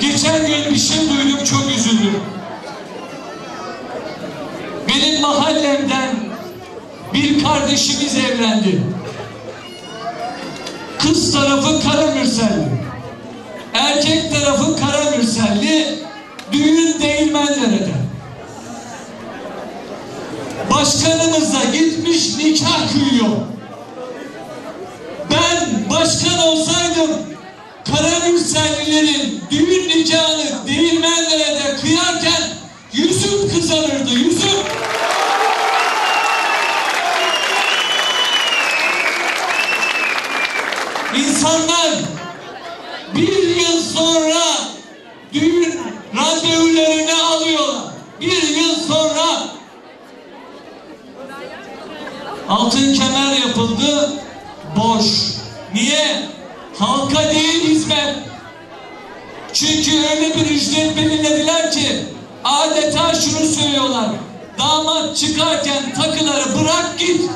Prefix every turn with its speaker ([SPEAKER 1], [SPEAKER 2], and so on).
[SPEAKER 1] Geçen gün bir şey duydum çok üzüldüm. Benim mahallemden bir kardeşimiz evlendi. Kız tarafı Karamürselli. Erkek tarafı Karamürselli. Düğün Değirmendere'de. Başkanımız da gitmiş nikah kıyıyor. Ben başkan olsaydım Karamürsellilerin düğün nikahını Değirmendere'de kıyarken yüzüm kızarırdı, yüzüm. İnsanlar bir yıl sonra düğün randevularını alıyorlar. Bir yıl sonra altın kemer yapıldı, boş. Niye? Halka değil hizmet. Çünkü öyle bir ücret belirlediler ki adeta şunu söylüyorlar. Damat çıkarken takıları bırak git.